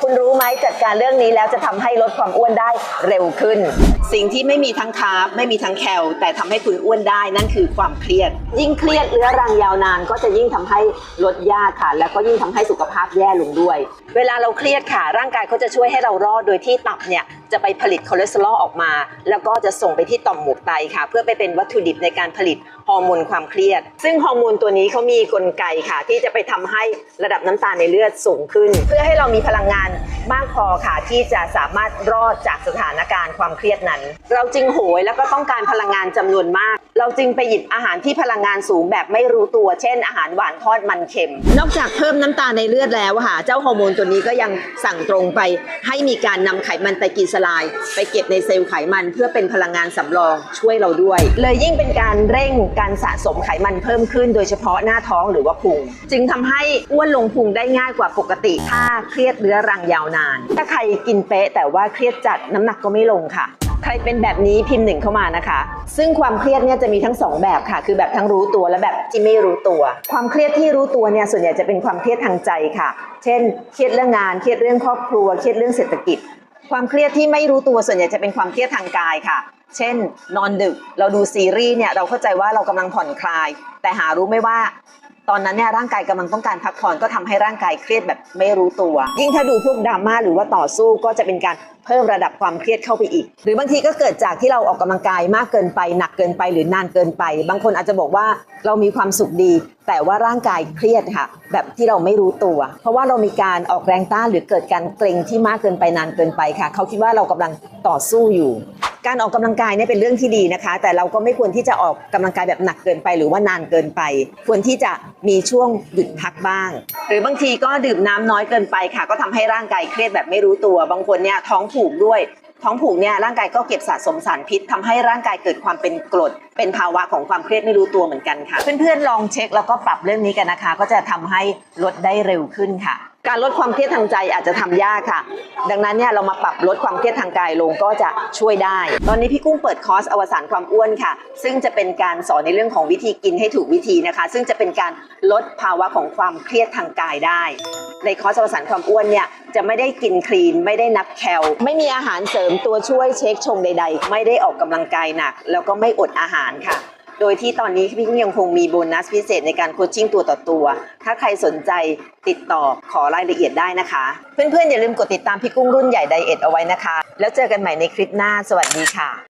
คุณรู้ไหมจัดการเรื่องนี้แล้วจะทำให้ลดความอ้วนได้เร็วขึ้น สิ่งที่ไม่มีทั้งคาร์บไม่มีทั้งแคลแต่ทำให้คุณอ้วนได้นั่นคือความเครียด ยิ่งเครียดเรื้อรังยาวนาน ก็จะยิ่งทำให้ลดยากค่ะ แล้วก็ยิ่งทำให้สุขภาพแย่ลงด้วย เวลาเราเครียดค่ะ ร่างกายเขาจะช่วยให้เรารอดโดยที่ตับเนี่ย จะไปผลิตคอเลสเตอรอลออกมา แล้วก็จะส่งไปที่ต่อมหมวกไตค่ะ เพื่อไปเป็นวัตถุดิบในการผลิตฮอร์โมนความเครียด ซึ่งฮอร์โมนตัวนี้เขามีกลไกค่ะ ที่จะไปทำให้ระดับน้ำตาลในเลือดสูงขึ้น เพื่อให้เรามีพลังงาน มากพอค่ะ ที่จะสามารถรอดจากสถานการณ์ความเครียดนั้น เราจึงโหยแล้วก็ต้องการพลังงานจำนวนมาก เราจึงไปหยิบอาหารที่พลังงานสูงแบบไม่รู้ตัว เช่น อาหารหวานทอดมันเค็ม นอกจากเพิ่มน้ำตาลในเลือดแล้วอะค่ะ เจ้าฮอร์โมนตัวนี้ก็ยังสั่งตรงไปให้มีการนำไขมันไตรกลีเซอไรด์ไปเก็บในเซลล์ไขมันเพื่อเป็นพลังงานสำรองช่วยเราด้วย เลยยิ่งเป็นการเร่งการสะสมไขมันเพิ่มขึ้น โดยเฉพาะหน้าท้องหรือว่าพุงจึงทำให้อ้วนลงพุงได้ง่ายกว่าปกติ ถ้าเครียดเรื้อรังยาวนานถ้าใครกินเป๊ะแต่ว่าเครียดจัดน้ำหนักก็ไม่ลงค่ะ ใครเป็นแบบนี้พิมพ์หนึ่งเข้ามานะคะ ซึ่งความเครียดเนี่ยจะมีทั้งสองแบบค่ะ คือแบบทั้งรู้ตัวและแบบที่ไม่รู้ตัว ความเครียดที่รู้ตัวเนี่ยส่วนใหญ่จะเป็นความเครียดทางใจค่ะ เช่น เครียดเรื่องงาน เครียดเรื่องครอบครัว เครียดเรื่องเศรษฐกิจ ความเครียดที่ไม่รู้ตัวส่วนใหญ่จะเป็นความเครียดทางกายค่ะเช่น นอนดึกเราดูซีรีส์เนี่ยเราเข้าใจว่าเรากำลังผ่อนคลาย แต่หารู้ไม่ว่า ตอนนั้นเนี่ยร่างกายกำลังต้องการพักผ่อนก็ทำให้ร่างกายเครียดแบบไม่รู้ตัว ยิ่งถ้าดูพวกดราม่าหรือว่าต่อสู้ก็จะเป็นการเพิ่มระดับความเครียดเข้าไปอีก หรือบางทีก็เกิดจากที่เราออกกำลังกายมากเกินไป หนักเกินไปหรือนานเกินไป บางคนอาจจะบอกว่าเรามีความสุขดี แต่ว่าร่างกายเครียดค่ะ แบบที่เราไม่รู้ตัว เพราะว่าเรามีการออกแรงต้านหรือเกิดการเกร็งที่มากเกินไปนานเกินไปค่ะ เขาคิดว่าเรากำลังต่อสู้อยู่ การออกกำลังกายเนี่ยเป็นเรื่องที่ดีนะคะ แต่เราก็ไม่ควรที่จะออกกำลังกายแบบหนักเกินไป หรือว่านานเกินไป ควรที่จะมีช่วงหยุดพักบ้าง หรือบางทีก็ดื่มน้ำน้อยเกินไปค่ะ ก็ทำให้ร่างกายเครียดแบบไม่รู้ตัว บางคนเนี่ยท้องผูกด้วย ท้องผูกเนี่ยร่างกายก็เก็บสะสมสารพิษทำให้ร่างกายเกิดความเป็นกรด เป็นภาวะของความเครียดไม่รู้ตัวเหมือนกันค่ะ เพื่อนๆลองเช็คแล้วก็ปรับเรื่องนี้กันนะคะ ก็จะทำให้ลดได้เร็วขึ้นค่ะ การลดความเครียดทางใจอาจจะทำยากค่ะ ดังนั้นเนี่ยเรามาปรับลดความเครียดทางกายลงก็จะช่วยได้ ตอนนี้พี่กุ้งเปิดคอร์สอวสานความอ้วนค่ะ ซึ่งจะเป็นการสอนในเรื่องของวิธีกินให้ถูกวิธีนะคะ ซึ่งจะเป็นการลดภาวะของความเครียดทางกายได้ ในคอร์สอวสานความอ้วนเนี่ยจะไม่ได้กินคลีน ไม่ได้นับแคล ไม่มีอาหารเสริมตัวช่วยเช็คชงใด ๆ ไม่ได้ออกกำลังกายหนัก แล้วก็ไม่อดอาหารค่ะ โดยที่ตอนนี้พี่กุ้งยังคงมีโบนัสพิเศษในการโคชชิ่งตัวต่อตัว ถ้าใครสนใจติดต่อขอรายละเอียดได้นะคะ เพื่อนๆอย่าลืมกดติดตามพี่กุ้งรุ่นใหญ่ไดเอทเอาไว้นะคะ แล้วเจอกันใหม่ในคลิปหน้า สวัสดีค่ะ